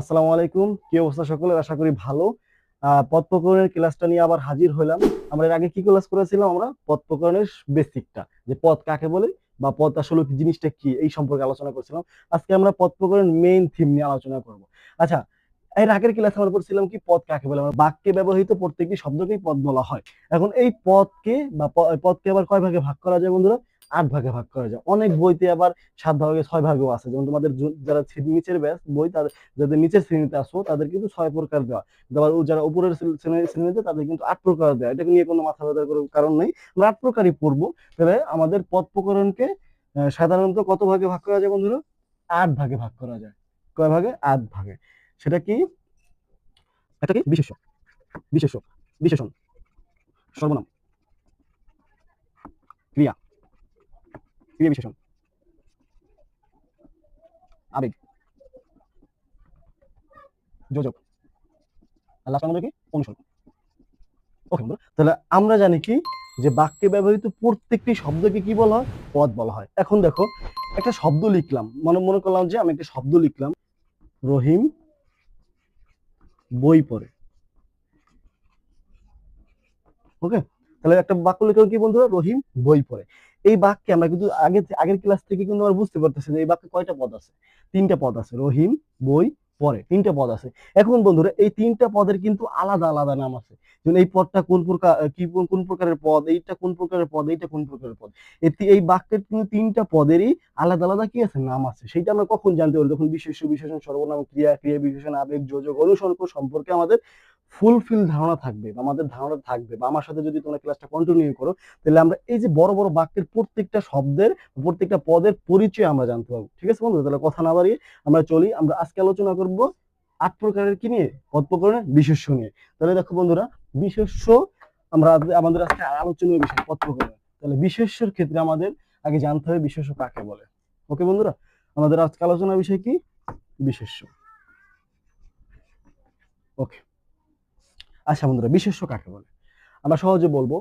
আসসালামু আলাইকুম। কি অবস্থা সকলের? আশা করি ভালো। প্রকরণের ক্লাসটা নিয়ে আবার হাজির হলাম আমরা এর আগে কি ক্লাস করেছিলাম আমরা? প্রকরণের বেসিকটা যে পদ কাকে বলে বা পদ আসলে জিনিসটা কি, এই সম্পর্কে আলোচনা করছিলাম। আজকে আমরা প্রকরণের মেইন থিম নিয়ে আলোচনা করব। আচ্ছা এর আগের ক্লাসে আমরা পড়ছিলাম কি পদ কাকে বলে? আমরা বাক্যে ব্যবহৃত প্রত্যেকটি শব্দকেই পদ বলা হয়। এখন এই পদকে বা পদকে আবার কয় ভাগে ভাগ করা যায় বন্ধুরা? আট ভাগে ভাগ করা যায়। অনেক বইতে আবার সাত ভাগে ছয় ভাগেও আছে। যেমন তোমাদের যারা নিচের ব্যাস বই তাদের যাদের নিচের শ্রেণীতে আসো তাদের কিন্তু ছয় প্রকার দেওয়া। আবার যারা উপরের শ্রেণীতে, তাদের কিন্তু আট প্রকার দেওয়া। এটা নিয়ে কোনো মাথা ব্যথার কারণ নেই। আমরা আট প্রকারই পড়ব। তবে আমাদের পথ প্রকরণকে সাধারণত কত ভাগে ভাগ করা যায় বন্ধুরা? আট ভাগে ভাগ করা যায়। কয় ভাগে? আট ভাগে। সেটা কি? এটা কি? বিশেষ বিশেষ বিশেষণ। সর্বনাম ক্রিয়া ক্রিয়া বিশেষণ আবেগ। যোজক। আর কি? অনুসরণ ওকে বন্ধুরা, তাহলে আমরা জানি কি? যে বাক্যে ব্যবহৃত প্রত্যেকটি শব্দকে কি বলা হয়? পদ বলা হয়। এখন দেখো, একটা শব্দ লিখলাম। মনে মনে করলাম যে আমি একটা শব্দ লিখলাম। রহিম বই পড়ে। ওকে তাহলে একটা বাক্য লিখলাম কি বন্ধুরা? রহিম বই পড়ে। এই বাক্যে আমরা কিন্তু আগে, আগের ক্লাস থেকে কিন্তু আমরা বুঝতে পারতেছি যে এই বাক্যে কয়টা পদ আছে? তিনটা পদ আছে, রহিম, বই পড়ে তিনটা পদ আছে। এখন বন্ধুরা, এই তিনটা পদের কিন্তু আলাদা আলাদা নাম আছে। যেমন এই পদটা কোন প্রকার কি কোন প্রকারের পদ, এইটা কোন প্রকারের পদ, এইটা কোন প্রকারের পদ। এই বাক্যের কিন্তু তিনটা পদেরই আলাদা আলাদা কি আছে? নাম আছে। সেটা আমরা কখন জানতে পারি? যখন বিশেষ বিশেষণ, সর্বনাম, ক্রিয়া ক্রিয়া, বিশেষণ, আবেগ, যোজক অনুসর্গ সম্পর্কে আমাদের ফুলফিল ধারণা থাকবে আমাদের ধারণা থাকবে বা আমার সাথে যদি তোমরা ক্লাসটা কন্টিনিউ করো, তাহলে আমরা এই যে বড় বড় বাক্যের প্রত্যেকটা শব্দের প্রত্যেকটা পদের পরিচয় আমরা জানতে পারব। ঠিক আছে বন্ধু তাহলে কথা না বাড়িয়ে আমরা চলি। আমরা আজকে আলোচনা করব আট প্রকারের কি নিয়ে? পদ প্রকরণের বিশেষ্য নিয়ে। তাহলে দেখো বন্ধুরা, বিশেষ্য আমরা আমাদের আজকে আলোচনীয় বিষয়, পদ প্রকরণ। তাহলে বিশেষ্যর ক্ষেত্রে আমাদের আগে জানতে হবে বিশেষ্য কাকে বলে। ওকে বন্ধুরা, আমাদের আজকে আলোচনার বিষয় কি? বিশেষ্য। ওকে আচ্ছা বন্ধুরা, বিশেষ্য কাকে বলে? আমরা সহজে বলব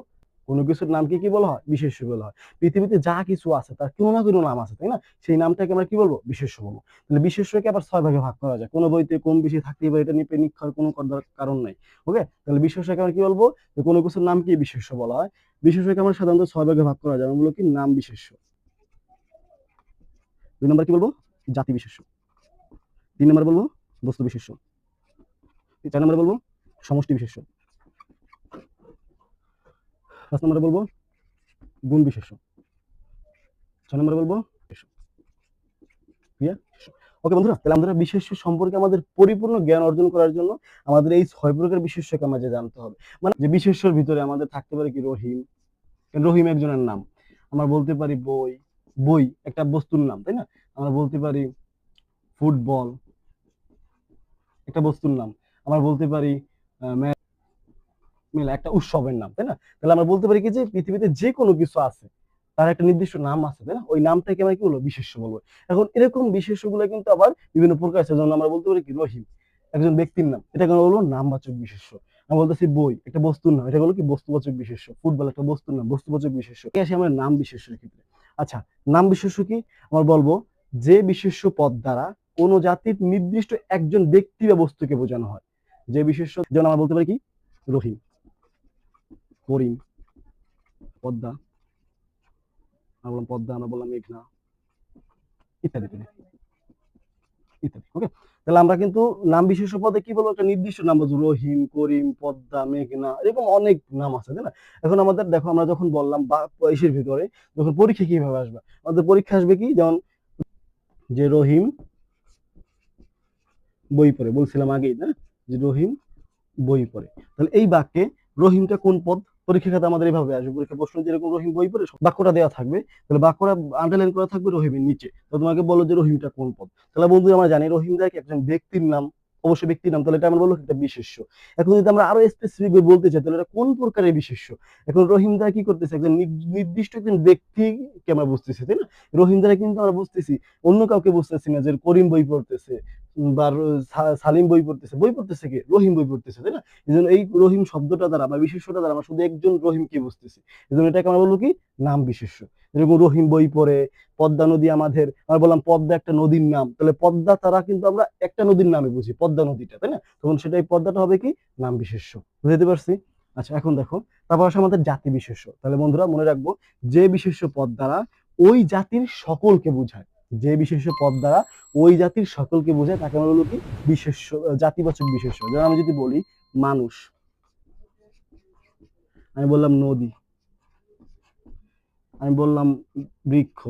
কোনো কিছুর নামকে কি বলা হয়? বিশেষ্য বলা হয়। পৃথিবীতে যা কিছু আছে, তার কোনো না কোনো নাম আছে, তাই না? সেই নামটাকে আমরা কি বলব? বিশেষ্য বলব। তাহলে বিশেষ্যকে আবার ছয় ভাগে ভাগ করা যায়। কোনো বইতে কোন বেশি থাকতেই পারে, এটা নিয়ে পরীক্ষার কোনো কারণ নাই। ওকে? তাহলে বিশেষ্যকে আমরা কি বলব? কোনো কিছুর নাম কি বিশেষ্য বলা হয়? বিশেষ্যকে আমরা সাধারণত ছয় ভাগে ভাগ করা যায়। আমরা কি নাম বিশেষ্য। দুই নম্বর কি বলব? জাতি বিশেষ্য। তিন নম্বর বলব বস্তু বিশেষ্য। চার নম্বর বলব সমষ্টি বিশেষ্য। পাঁচ নম্বরে বলব, গুণ বিশেষ্য। ছয় নম্বরে বলব ওকে বন্ধুরা, তাহলে আমরা বিশেষ্য সম্পর্কে আমাদের পরিপূর্ণ জ্ঞান অর্জন করার জন্য আমাদের এই ছয় প্রকার বিশেষ্যকে আমাদের জানতে হবে। মানে যে বিশেষ্যর ভিতরে আমাদের থাকতে পারে কি রহিম? রহিম একজনের নাম? আমরা বলতে পারি বই। বই, একটা বস্তুর নাম, তাই না? আমরা বলতে পারি ফুটবল, একটা বস্তুর নাম। আমরা বলতে পারি মেলা একটা উৎসবের নাম, তাই না? তাহলে আমরা বলতে পারি কি যে পৃথিবীতে যে কোনো কিছু আছে, তার একটা নির্দিষ্ট নাম আছে, তাই না? ওই নামটাকে আমরা কি বলব? বিশেষ্য বলব। এখন এরকম বিশেষ্যগুলো কিন্তু আবার বিভিন্ন প্রকার আছে। যেমন আমরা বলতে পারি কি, রহিম, একজন ব্যক্তির নাম। এটা কেন বলব নামবাচক বিশেষ্য। আমরা বলতেছি বই, একটা বস্তুর নাম। এটা হলো কি? বস্তুবাচক বিশেষ্য। ফুটবল, একটা বস্তুর নাম, বস্তুবাচক বিশেষ্য। আসি আমরা নাম বিশেষ্যের ক্ষেত্রে। আচ্ছা নাম বিশেষ্য কি? আমরা বলব যে বিশেষ্য পদ দ্বারা কোনো জাতির নির্দিষ্ট একজন ব্যক্তি বা বস্তুকে বোঝানো হয়। যে বিশেষ্য, যেমন আমরা বলতে পারি কি? রহিম। করিম। পদ্মা। আমরা বললাম পদ্মা আমরা বললাম মেঘনা। ইত্যাদি ইত্যাদি ওকে তাহলে আমরা কিন্তু নাম বিশেষ পদে কি বলব? একটা নির্দিষ্ট নাম বলব, রহিম, করিম, পদ্মা, মেঘনা, এরকম অনেক নাম আছে, তাই না? এখন আমাদের, দেখো, আমরা যখন বললাম বা ইসের ভিতরে যখন পরীক্ষা কীভাবে আসবে? আমাদের পরীক্ষা আসবে কি? যেমন যে রহিম, বই পড়ে, বলছিলাম আগেই না? যে রহিম, বই পড়ে। তাহলে এই বাক্যে রহিমটা কোন পদ? পরীক্ষা খাতে আমাদের আসবে। পরীক্ষা প্রশ্ন যেরকম রহিম বই পড়ে বাক্যটা দেওয়া থাকবে। তাহলে বাক্যটা আন্ডারলাইন করা থাকবে রহিমের নিচে। তোমাকে বলো যে রহিমটা কোন পদ? তাহলে বন্ধু আমরা জানি রহিম দেখ একজন ব্যক্তির নাম? অবশ্যই ব্যক্তির নাম। তাহলে এটা আমরা একটা বিশেষ্য। এখন যদি আমরা আরও স্পেসিফিক বলতে চাই, তাহলে এটা কোন প্রকারের বিশেষ্য? এখন রহিম কি করতেছে? একজন নির্দিষ্ট একজন ব্যক্তিকে আমরা বুঝতেছি, তাই না? রহিম দ্বারা কিন্তু আমরা বুঝতেছি, অন্য কাউকে বুঝতেছি না যে করিম বই পড়তেছে। বা সালিম বই পড়তেছে। বই পড়তেছে কি? রহিম বই পড়তেছে, তাই না? এই জন্য এই রহিম শব্দটা দ্বারা বা বিশেষ্যটা দ্বারা আমরা শুধু একজন রহিমকে বুঝতেছি। এই জন্য এটাকে আমরা বলব কি? নাম বিশেষ্য। যেরকম রহিম বই পড়ে, পদ্মা নদী আমাদের, আমরা বললাম পদ্মা একটা নদীর নাম। তাহলে পদ্মা তারা কিন্তু আমরা একটা নদীর নামে বুঝি, পদ্মা নদীটা, তাই না? তখন সেটা এই পদ্মাটা হবে কি? নাম বিশেষ্য। বুঝতে পারছি? আচ্ছা এখন দেখো, তারপর আসে আমাদের জাতি বিশেষ্য। তাহলে বন্ধুরা মনে রাখব, যে বিশেষ্য পদ দ্বারা ওই জাতির সকলকে বোঝায়। যে বিশেষ্য পদ দ্বারা ওই জাতির সকলকে বোঝায়, তাকে আমরা বলব কি? বিশেষ্য, জাতিবাচক বিশেষ্য। যেমন আমি যদি বলি, মানুষ। আমি বললাম নদী। আমি বললাম বৃক্ষ।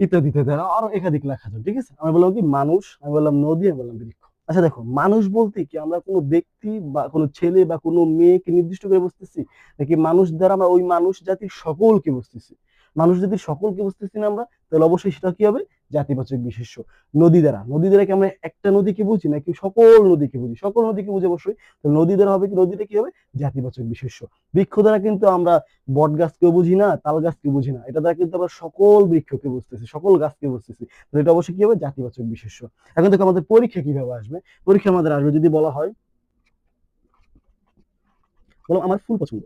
ইত্যাদি ইত্যাদি আরও একাধিক লেখা যায় ঠিক আছে? আমি বললাম কি? মানুষ। আমি বললাম নদী, আমি বললাম বৃক্ষ। আচ্ছা দেখো, মানুষ বলতে কি আমরা কোনো ব্যক্তি বা কোনো ছেলে বা কোনো মেয়েকে নির্দিষ্ট করে বুঝতেছি নাকি মানুষ দ্বারা আমরা ওই মানুষ জাতির সকলকে বুঝতেছি মানুষ যদি সকলকে বুঝতেছি না আমরা, তাহলে অবশ্যই সেটা কি হবে? জাতিবাচক বিশেষ্য। নদী দ্বারা। নদী দ্বারা কি আমরা একটা নদীকে বুঝি, নাকি সকল নদীকে বুঝি? সকল নদীকে বুঝি অবশ্যই। তো নদী দ্বারা হবে কি? নদীটা কি হবে? জাতিবাচক বিশেষ্য। বৃক্ষ দ্বারা কিন্তু আমরা বট গাছকেও বুঝি না, তাল গাছকে বুঝি না। এটা দ্বারা কিন্তু আমরা সকল বৃক্ষকে বুঝতেছি, সকল গাছকে বুঝতেছি। তো এটা অবশ্যই কি হবে? জাতিবাচক বিশেষ্য। এখন দেখো আমাদের পরীক্ষা কীভাবে আসবে? পরীক্ষা আমাদের আসবে যদি বলা হয়, বলো আমার ফুল পছন্দ।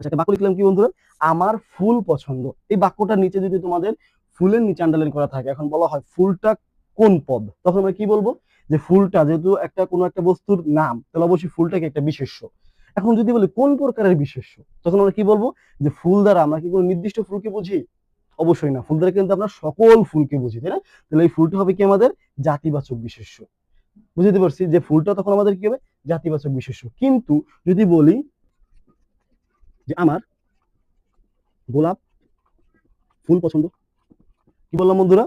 আচ্ছা বাক্য লিখলাম কি বন্ধুরা? আমার ফুল পছন্দ। এই বাক্যটার নিচে যদি তোমাদের ফুলের নিচে আন্ডারলাইন করা থাকে, এখন বলা হয় ফুলটা কোন পদ? তখন আমরা কি বলব? যে ফুলটা যেহেতু একটা কোনো একটা বস্তুর নাম, তাহলে অবশ্যই ফুলটাকে একটা বিশেষ্য। এখন যদি বলি কোন প্রকারের বিশেষ্য, তখন আমরা কি বলব? যে ফুল দ্বারা আমরা কি কোনো নির্দিষ্ট ফুলকে বুঝি? অবশ্যই না। ফুল দ্বারা কিন্তু আমরা সকল ফুলকে বুঝি, তাই না? তাহলে এই ফুলটা হবে কি আমাদের? জাতিবাচক বিশেষ্য। বুঝতে পারছি? যে ফুলটা তখন আমাদের কি হবে? জাতিবাচক বিশেষ্য। কিন্তু যদি বলি যে আমার গোলাপ ফুল পছন্দ। কি বললাম বন্ধুরা?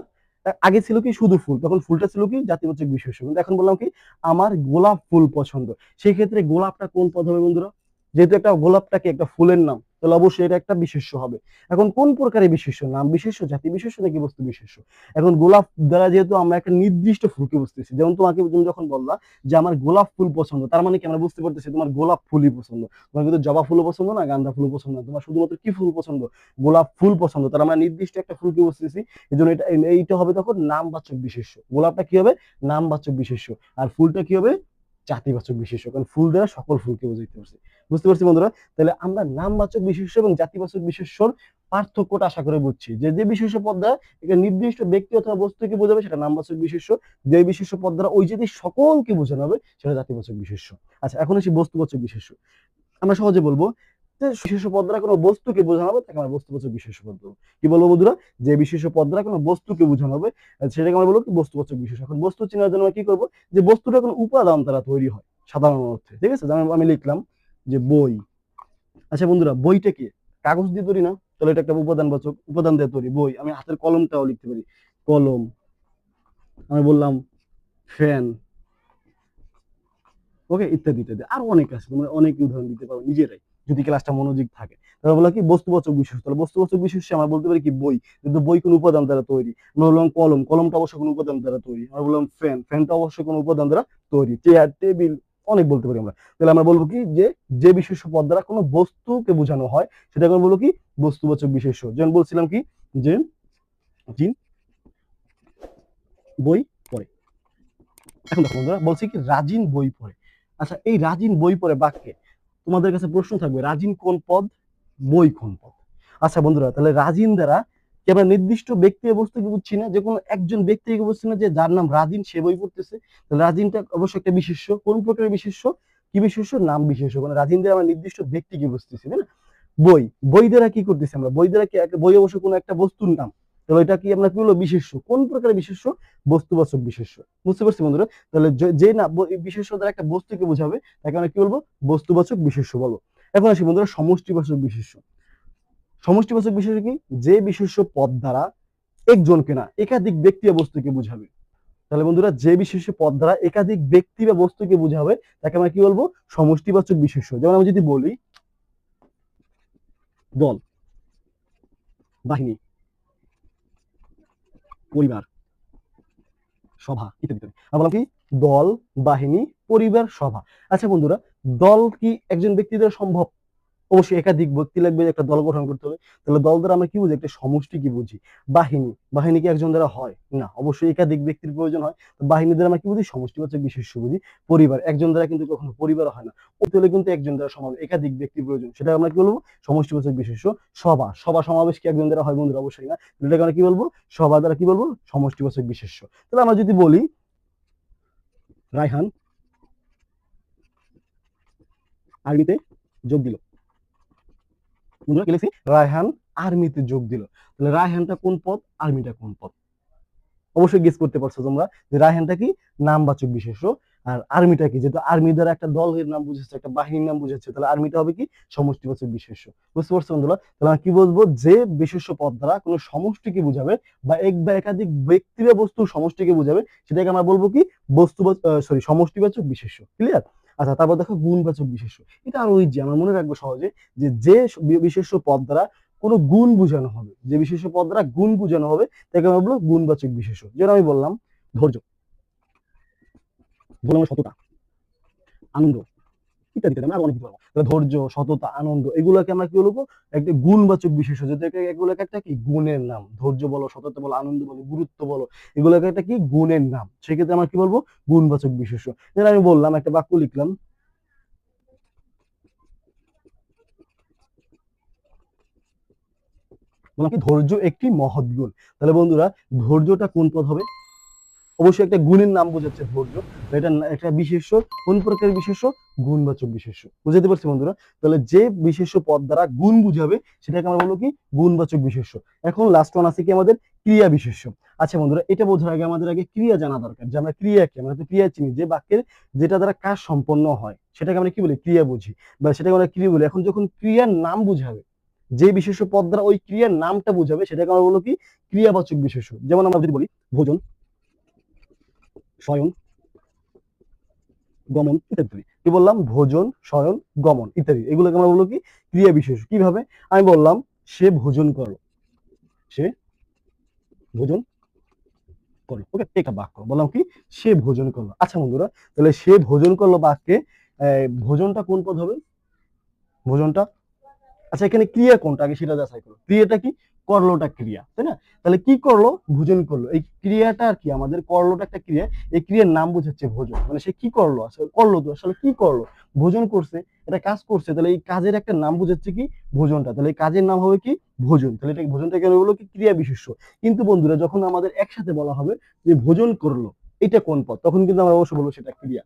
আগে ছিল কি শুধু ফুল, তখন ফুলটা ছিল কি জাতিবাচক বিশেষ কিন্তু এখন বললাম কি আমার গোলাপ ফুল পছন্দ। সেই ক্ষেত্রে গোলাপটা কোন পদ হবে বন্ধুরা? যেহেতু একটা গোলাপটাকে একটা ফুলের নাম, তাহলে অবশ্যই এটা একটা বিশেষ্য হবে। এখন কোন প্রকারের বিশেষ্য? নাম বিশেষ্য, জাতি বিশেষ্য নাকি বস্তু বিশেষ্য? এখন গোলাপ দ্বারা যেহেতু আমরা একটা নির্দিষ্ট ফুলকে বুঝতেছি যেমন তোমাকে তুমি যখন বললা যে আমার গোলাপ ফুল পছন্দ, তার মানে কি আমরা বুঝতে পারতেছি তোমার গোলাপ ফুলই পছন্দ। তোমার কিন্তু জবা ফুলও পছন্দ না, গাঁদা ফুলও পছন্দ না, তোমার শুধুমাত্র কি ফুল পছন্দ? গোলাপ ফুল পছন্দ, তার আমরা নির্দিষ্ট একটা ফুলকে বুঝতেছি এই জন্য এটা, এইটা হবে তখন নামবাচক বিশেষ্য। গোলাপটা কি হবে? নামবাচক বিশেষ্য। আর ফুলটা কি হবে? জাতিবাচক বিশেষ্য কারণ ফুল দ্বারা সকল ফুলকে বোঝাইতে পারছি। বুঝতে পারছি বন্ধুরা? তাহলে আমরা নামবাচক বিশেষ্য এবং জাতিবাচক বিশেষ্যর পার্থক্যটা আশা করে বুঝছি। যে যে বিশেষ্য পদ দ্বারা একটা নির্দিষ্ট ব্যক্তি অথবা বস্তুকে বোঝাবে, সেটা নামবাচক বিশেষ্য যে বিশেষ্য পদ দ্বারা ওই যদি সকলকে বোঝানো হবে, সেটা জাতিবাচক বিশেষ্য আচ্ছা এখন আসি বস্তুবাচক বিশেষ্য আমরা সহজে বলব যে বিশেষ্য পদ কোনো বস্তুকে বোঝানো হবে, তাকে আমরা বস্তুবাচক বিশেষ্য পদ বলব। কি বলব বন্ধুরা? যে বিশেষ পদ কোনো বস্তুকে বোঝানো হবে, সেটাকে আমরা বলব কি বস্তুবাচক বিশেষ্য এখন বস্তু চেনার জন্য আমরা কি করব? যে বস্তুটা কোনো উপাদান দ্বারা তৈরি হয়, সাধারণ অর্থে। ঠিক আছে? যেমন আমি লিখলাম যে বই। আচ্ছা বন্ধুরা, বইটা কি? কাগজ দিয়ে তৈরি না? তাহলে এটা একটা উপাদান বাচক উপাদান দিয়ে তৈরি বই। আমি হাতের কলমটাও লিখতে পারি। কলম। আমি বললাম ফ্যান। ওকে, ইত্যাদি ইত্যাদি। আর অনেক আছে, তোমরা অনেক উদাহরণ দিতে পারো নিজেরাই। যদি ক্লাসটা মনোযোগ থাকে। তাহলে বলা কি, বস্তুবাচক বিশেষ তাহলে বস্তুবাচক বিশেষ আমরা বলতে পারি কি, বই। কিন্তু বই কোন উপাদান দ্বারা তৈরি। আমরা বললাম কলম। কলমটা অবশ্যই কোনো উপাদান দ্বারা তৈরি। আমরা বললাম ফ্যান। ফ্যানটা অবশ্যই কোনো উপাদান দ্বারা তৈরি। চেয়ার, টেবিল, অনেক বলতে পারি আমরা। তাহলে আমরা বলব কি, যে যে বিশেষ পদ দ্বারা কোনো বস্তুকে বোঝানো হয়, সেটা আমরা বলব কি, বস্তুবাচক বিশেষ্য যেমন বলছিলাম কি, যে, জি, বই পড়ে। এখন দেখো বন্ধুরা, বলছি কি, রাজিন বই পড়ে। আচ্ছা এই রাজিন বই পড়ে বাক্যে তোমাদের কাছে প্রশ্ন থাকবে, রাজিন কোন পদ, বই কোন পদ? আচ্ছা বন্ধুরা, তাহলে রাজিন দ্বারা কি আমরা নির্দিষ্ট ব্যক্তি বা বস্তুকে বুঝছি না? যে কোনো একজন ব্যক্তিকে বুঝছি না যে যার নাম রাজিন, সে বই পড়তেছে? রাজিনটা অবশ্যই একটা বিশেষ্য। কোন প্রকারের বিশেষ্য? কি বিশেষ্য? নাম বিশেষ্য। মানে রাজিন দ্বারা আমরা নির্দিষ্ট ব্যক্তিকে বুঝতেছি, তাই না? বই। বই দ্বারা কি করতেছি আমরা? বই দ্বারা কি বই অবশ্য কোনো একটা বস্তুর নাম। তাহলে এটা কি আমরা কি হলো? বিশেষ্য। কোন প্রকারের বিশেষ্য? বস্তুবাচক বিশেষ্য। বুঝতে পারছি বন্ধুরা? তাহলে যে- না বিশেষ্য দ্বারা একটা বস্তুকে বোঝাবে, তাকে আমরা কি বলব? বস্তুবাচক বিশেষ্য বলব এখন আসি বন্ধুরা, সমষ্টিবাচক বিশেষ্য। সমষ্টিবাচক বিশেষ্য কি? যে বিশেষ্য পদ দ্বারা একজনকে না, একাধিক ব্যক্তি বা বস্তুকে বোঝাবে। তাহলে বন্ধুরা, যে বিশেষ্য পদ দ্বারা একাধিক ব্যক্তি বা বস্তুকে বোঝাবে, তাকে আমরা কি বলব? সমষ্টিবাচক বিশেষ্য। যেমন আমি যদি বলি দল বাহিনী। পরিবার, সভা ইত্যাদি ইত্যাদি বললাম কি? দল, বাহিনী, পরিবার, সভা। আচ্ছা বন্ধুরা, দল কি একজন ব্যক্তিদের সম্ভব? অবশ্যই একাধিক ব্যক্তি লাগবে একটা দল গঠন করতে হবে। তাহলে দল দ্বারা আমরা কি বুঝি? একটা সমষ্টি কি বুঝি? বাহিনী। বাহিনী কি একজন দ্বারা হয়? না, অবশ্যই একাধিক ব্যক্তির প্রয়োজন হয়। তো বাহিনী দ্বারা আমরা কি বুঝি? সমষ্টি সমষ্টিবাচক বিশেষ বুঝি। পরিবার। একজন দ্বারা কিন্তু কখনো পরিবার হয় না। ওতে হলে কিন্তু একজন দ্বারা সমাবেশ, একাধিক ব্যক্তির প্রয়োজন। সেটা আমরা কি বলব? সমষ্টি সমষ্টিবাচক বিশেষ্য সভা। সভা সমাবেশ কি একজন দ্বারা হয় বন্ধুরা? অবশ্যই না। এটাকে আমরা কি বলব? সভা দ্বারা কি বলব? সমষ্টি সমষ্টিবাচক বিশেষ্য তাহলে আমরা যদি বলি, রায়হান, আরবিতে যোগ দিল। লিখছি? রায়হান আর্মিতে যোগ দিল। তাহলে রায়হানটা কোন পদ? আর্মিটা কোন পদ? অবশ্যই গেস করতে পারছ তোমরা যে রায়হানটা কি? নামবাচক বিশেষ্য। আর আর্মিটা কি? যেহেতু আর্মি দ্বারা একটা দলের নাম বুঝাচ্ছে, একটা বাহিনীর নাম বুঝাচ্ছে, তাহলে আর্মিটা হবে কি? সমষ্টিবাচক বিশেষ্য। বুঝতে পারছ বন্ধুরা? তাহলে আমরা কি বলব? যে বিশেষ্য পদ দ্বারা কোনো সমষ্টিকে বুঝাবে বা এক বা একাধিক ব্যক্তি বা বস্তুর সমষ্টিকে বুঝাবে, সেটাকে আমরা বলব কি? বস্তু সরি সমষ্টিবাচক বিশেষ্য। ক্লিয়ার আচ্ছা তারপর দেখো গুণবাচক বিশেষ্য। এটা আরও যে আমার মনে রাখব সহজে যে যে বিশেষ্য পদ দ্বারা কোনো গুণ বুঝানো হবে, যে বিশেষ্য পদ দ্বারা গুণ বুঝানো হবে, তাকে আমরা বলব গুণবাচক বিশেষ্য। যেটা আমি বললাম, ধৈর্য। বললাম সততা, আনন্দ। ইত্যাদি ইত্যাদি আমরা অনেক কিছু বলব ধৈর্য, সততা, আনন্দ, এগুলোকে আমরা কি বলব? একটা গুণবাচক বিশেষ্য যেটাকে এগুলোকে একটা কি? গুণের নাম। ধৈর্য বলো, সততা বলো, আনন্দ বলো, গুরুত্ব বলো, এগুলোকে একটা কি? গুণের নাম। সেক্ষেত্রে আমরা কি বলব? গুণবাচক বিশেষ্য যেটা আমি বললাম, একটা বাক্য লিখলাম। বললাম কি? ধৈর্য একটি মহৎ গুণ। তাহলে বন্ধুরা, ধৈর্যটা কোন পদ হবে? অবশ্যই একটা গুণের নাম বোঝাচ্ছে ধৈর্য। এটা একটা বিশেষ্য। কোন প্রকারের বিশেষ্য? গুণবাচক বিশেষ্য। বুঝতে পারছি বন্ধুরা? তাহলে যে বিশেষ্য পদ দ্বারা গুণ বুঝাবে, সেটাকে আমরা বলব কি? গুণবাচক বিশেষ্য। এখন লাস্ট ওয়ান আছে কি আমাদের? ক্রিয়া বিশেষ্য। আচ্ছা বন্ধুরা, এটা বোঝার আগে আমাদের আগে ক্রিয়া জানা দরকার, যে আমরা ক্রিয়া কি? আমরা ক্রিয়া চিনি, যে বাক্যের যেটা দ্বারা কাজ সম্পন্ন হয়, সেটাকে আমরা কি বলি? ক্রিয়া বুঝি। বা সেটাকে আমরা ক্রিয়া বলি। এখন যখন ক্রিয়ার নাম বুঝাবে, যে বিশেষ পদ দ্বারা ওই ক্রিয়ার নামটা বুঝাবে, সেটাকে আমরা বলব কি? ক্রিয়াবাচক বিশেষ যেমন আমরা যদি বলি, ভোজন শয়ন গমন ইত্যাদি। কি বললাম? ভোজন শয়ন গমন ইত্যাদি। এগুলোকে আমরা বলব কি? ক্রিয়া বিশেষ কীভাবে? আমি বললাম, সে ভোজন করল। সে ভোজন করল। ওকে একটা বাক্য। বললাম কি? সে ভোজন করল। আচ্ছা বন্ধুরা, তাহলে সে ভোজন করল বাক্যে ভোজনটা কোন পদ হবে? ভোজনটা? আচ্ছা এখানে ক্রিয়া কোনটা? আগে সেটা যাচাই করো। ক্রিয়াটা কি? করলোটা ক্রিয়া, তাই না? তাহলে কি করল? ভোজন করল। এই ক্রিয়াটা আর কি, আমাদের করলোটা একটা ক্রিয়া, এই ক্রিয়ার নাম বোঝাচ্ছে ভোজন। মানে সে কি করল? আসলে করল তো, আসলে কি করল? ভোজন করছে এটা কাজ করছে, তাহলে এই কাজের একটা নাম বোঝাচ্ছে কি? ভোজনটা। তাহলে এই কাজের নাম হবে কি? ভোজন। তাহলে এটা ভোজনটা কেন বলো কি ক্রিয়া বিশেষ্য। কিন্তু বন্ধুরা, যখন আমাদের একসাথে বলা হবে যে ভোজন করল, এটা কোন পদ তখন কিন্তু আমরা অবশ্যই বলব সেটা ক্রিয়া।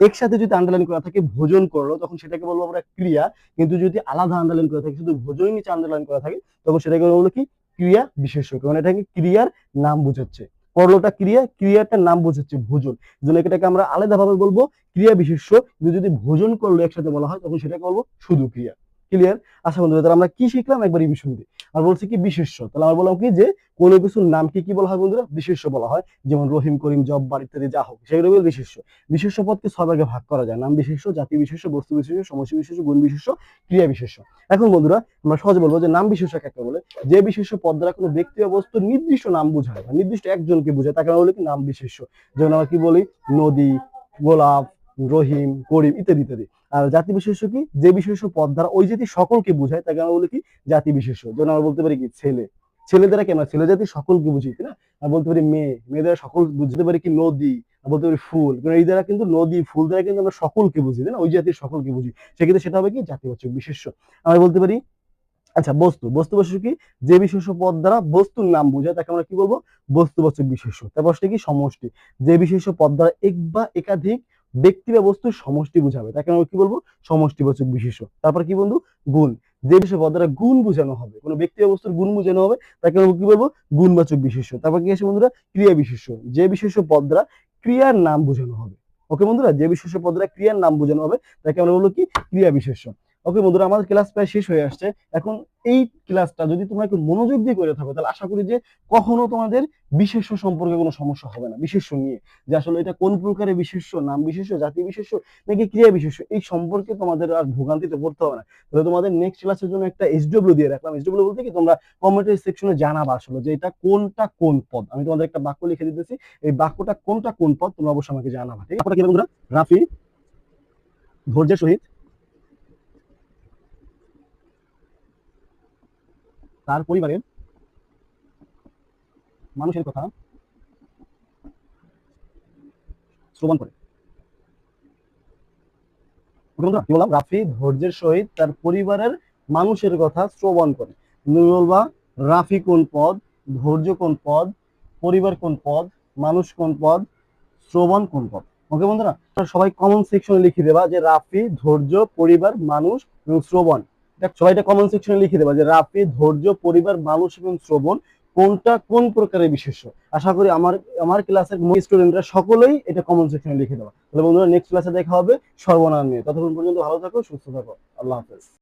একসাথে যদি আন্দোলন করা থাকে, ভোজন করল, তখন সেটাকে বলব আমরা ক্রিয়া। কিন্তু যদি আলাদা আন্দোলন করা থাকে, শুধু ভোজনই নিচে আন্দোলন করা থাকে, তখন সেটাকে বলব কি? ক্রিয়া বিশেষজ্ঞ। মানে এটাকে ক্রিয়ার নাম বোঝাচ্ছে। করলোটা ক্রিয়া, ক্রিয়াটার নাম বোঝাচ্ছে ভোজন। জন্য এটাকে আমরা আলাদাভাবে বলব ক্রিয়া বিশেষ্য যদি ভোজন করল একসাথে বলা হয়, তখন সেটাকে বলব শুধু ক্রিয়া। ক্লিয়ার আচ্ছা বন্ধুরা, তাহলে আমরা কি শিখলাম? একবার এই বিষয় আর বলছি কি বিশেষ্য? তাহলে আমরা বললাম কি যে কোনো কিছুর নাম কি বলা হয় বন্ধুরা? বিশেষ্য বলা হয়। যেমন রহিম, করিম, জব্বার ইত্যাদি যা হোক, সেগুলো বলে বিশেষ্য। বিশেষ্য পদকে ছয় ভাগে ভাগ করা যায়। নাম বিশেষ্য, জাতি বিশেষ্য, বস্তু বিশেষ্য সমস্যা বিশেষ্য, গুণ বিশেষ্য, ক্রিয়া বিশেষ্য। এখন বন্ধুরা, আমরা সহজে বলব যে নাম বিশেষ্য কাকে বলে? যে বিশেষ্য পদ দ্বারা কোনো ব্যক্তি বা নির্দিষ্ট নাম বোঝায় বা নির্দিষ্ট একজনকে বোঝায়, তাকে আমরা বলি কি নাম বিশেষ্য। যেমন আমরা কি বলি? নদী, গোলাপ রহিম, করিম ইত্যাদি ইত্যাদি। আর জাতি বিশেষ্য কি? যে বিশেষ্য পদ দ্বারা ওই জাতি সকলকে বোঝায়, তাকে আমরা বলি কি? জাতি বিশেষ্য। যেমন আমরা বলতে পারি কি? ছেলে। ছেলে দ্বারা কেন ছেলে জাতি সকলকে বুঝি না? আর বলতে পারি মেয়ে। মেয়ে দ্বারা সকল বুঝতে পারি কি? নদী। বলতে পারি ফুল। এই দ্বারা কিন্তু নদী, ফুল দ্বারা কিন্তু আমরা সকলকে বুঝি না? ওই জাতির সকলকে বুঝি। সেক্ষেত্রে সেটা হবে কি? জাতিবাচক বিশেষ্য। আমরা বলতে পারি আচ্ছা বস্তু। বস্তু বিশেষ কি? যে বিশেষ পদ দ্বারা বস্তুর নাম বোঝায়, তাকে আমরা কি বলব? বস্তুবাচক বিশেষ্য। তারপর কি? সমষ্টি। যে বিশেষ পদ দ্বারা এক বা একাধিক ব্যক্তি বা বস্তুর সমষ্টি বুঝাবে। তাকে আমরা কি বলব? সমষ্টিবাচক বিশেষ্য। তারপর কি বন্ধু? গুণ। যে বিষয় পদ দ্বারা গুণ বুঝানো হবে, কোনো ব্যক্তি বা বস্তুর গুণ বুঝানো হবে, তাকে আমরা কি বলব? গুণবাচক বিশেষ্য। তারপর কি আছে বন্ধুরা? ক্রিয়া বিশেষ্য। যে বিশেষ পদ দ্বারা ক্রিয়ার নাম বোঝানো হবে। ওকে বন্ধুরা? যে বিশেষ পদ দ্বারা ক্রিয়ার নাম বোঝানো হবে, তাকে আমরা বলব কি? ক্রিয়া বিশেষ্য। ওকে বন্ধুরা, আমাদের ক্লাস প্রায় শেষ হয়ে আসছে। এখন এই ক্লাসটা যদি তোমরা একটু মনোযোগ দিয়ে করে থাকো, তাহলে আশা করি যে কখনো তোমাদের বিশেষ্য সম্পর্কে কোনো সমস্যা হবে না। বিশেষ্য নিয়ে, যে আসলে এটা কোন প্রকারের বিশেষ্য, নাম বিশেষ্য, জাতি বিশেষ্য, নাকি ক্রিয়া বিশেষ্য, এই সম্পর্কে তোমাদের আর ভোগান্তিতে পড়তে হবে না। তাহলে তোমাদের নেক্সট ক্লাসের জন্য একটা এইচডব্লিউ দিয়ে রাখলাম। এইচডব্লিউ বলতে কি, তোমরা কমেন্টের সেকশনে জানাবা আসলে যে এটা কোনটা কোন পদ। আমি তোমাদের একটা বাক্য লিখে দিতেছি। এই বাক্যটা কোনটা কোন পদ, তোমরা অবশ্যই আমাকে জানাবা, ঠিক আছে? বন্ধুরা? রাফি, ধৈর্যের সহিত তার পরিবারের মানুষের কথা শ্রবণ করে। কি বললাম? রাফি ধৈর্যের সহিত তার পরিবারের মানুষের কথা শ্রবণ করে। বলবা, রাফি কোন পদ? ধৈর্য কোন পদ? পরিবার কোন পদ? মানুষ কোন পদ? শ্রবণ কোন পদ? ওকে বন্ধুরা সবাই কমন সেকশনে লিখে দেবা যে রাফি, ধৈর্য, পরিবার, মানুষ এবং শ্রবণ। সবাই এটা কমন সেকশনে লিখে দেবা যে রাফি, ধৈর্য, পরিবার, মানুষ এবং শ্রবণ কোনটা কোন প্রকারের বিশেষ্য? আশা করি আমার আমার ক্লাসের স্টুডেন্টরা সকলেই এটা কমন সেকশনে লিখে দেবা। তাহলে বন্ধুরা নেক্সট ক্লাসে দেখা হবে সর্বনাম নিয়ে। ততক্ষণ পর্যন্ত ভালো থাকো, সুস্থ থাকো। আল্লাহ হাফেজ।